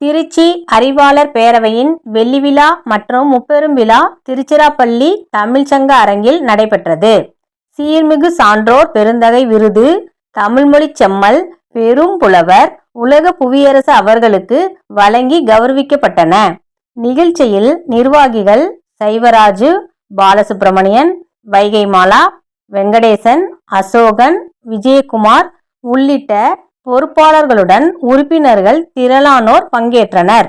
திருச்சி அறிவாளர் பேரவையின் வெள்ளி விழா மற்றும் முப்பெரும் விழா திருச்சிராப்பள்ளி தமிழ்ச்சங்க அரங்கில் நடைபெற்றது. சீர்மிகு சான்றோர் பெருந்தகை விருது தமிழ்மொழிச் செம்மல் பெரும் புலவர் உலக புவியரசு அவர்களுக்கு வழங்கி கௌரவிக்கப்பட்டன. நிகழ்ச்சியில் நிர்வாகிகள் சைவராஜு, பாலசுப்பிரமணியன், வைகைமாலா, வெங்கடேசன், அசோகன், விஜயகுமார் உள்ளிட்ட பொறுப்பாளர்களுடன் உறுப்பினர்கள் திரளானோர் பங்கேற்றனர்.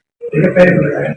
இருந்தது.